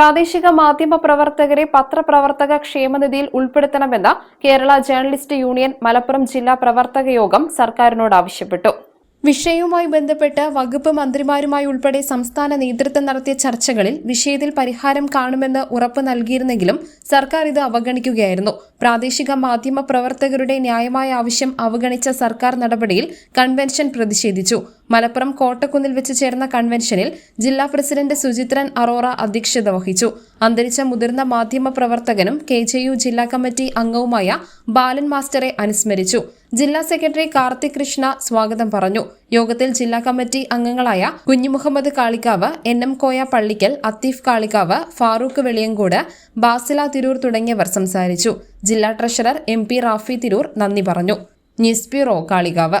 പ്രാദേശിക മാധ്യമ പ്രവർത്തകരെ പത്രപ്രവർത്തക ക്ഷേമനിധിയിൽ ഉൾപ്പെടുത്തണമെന്ന് കേരള ജേർണലിസ്റ്റ് യൂണിയൻ മലപ്പുറം ജില്ലാ പ്രവർത്തക യോഗം സർക്കാരിനോട് ആവശ്യപ്പെട്ടു. വിഷയവുമായി ബന്ധപ്പെട്ട് വകുപ്പ് മന്ത്രിമാരുമായി ഉൾപ്പെടെ സംസ്ഥാന നേതൃത്വം നടത്തിയ ചർച്ചകളിൽ വിഷയത്തിൽ പരിഹാരം കാണുമെന്ന് ഉറപ്പ് നൽകിയിരുന്നെങ്കിലും സർക്കാർ ഇത് അവഗണിക്കുകയായിരുന്നു. പ്രാദേശിക മാധ്യമ പ്രവർത്തകരുടെ ന്യായമായ ആവശ്യം അവഗണിച്ച സർക്കാർ നടപടിയിൽ കൺവെൻഷൻ പ്രതിഷേധിച്ചു. മലപ്പുറം കോട്ടക്കുന്നിൽ വെച്ച് ചേർന്ന കൺവെൻഷനിൽ ജില്ലാ പ്രസിഡന്റ് സുചിത്രൻ അറോറ അധ്യക്ഷത വഹിച്ചു. അന്തരിച്ച മുതിർന്ന മാധ്യമ പ്രവർത്തകനും കെ ജെ യു ജില്ലാ കമ്മിറ്റി അംഗവുമായ ബാലൻ മാസ്റ്ററെ അനുസ്മരിച്ചു. ജില്ലാ സെക്രട്ടറി കാർത്തിക് കൃഷ്ണ സ്വാഗതം പറഞ്ഞു. യോഗത്തിൽ ജില്ലാ കമ്മിറ്റി അംഗങ്ങളായ കുഞ്ഞുമുഹമ്മദ് കാളിക്കാവ് എൻ എം കോയ പള്ളിക്കൽ അത്തീഫ് കാളിക്കാവ് ഫാറൂഖ് വെളിയങ്കോട് ബാസില തിരൂർ തുടങ്ങിയവർ സംസാരിച്ചു. ജില്ലാ treasurer M P Rafi Tirur നന്ദി പറഞ്ഞു. News bureau Kalikavu.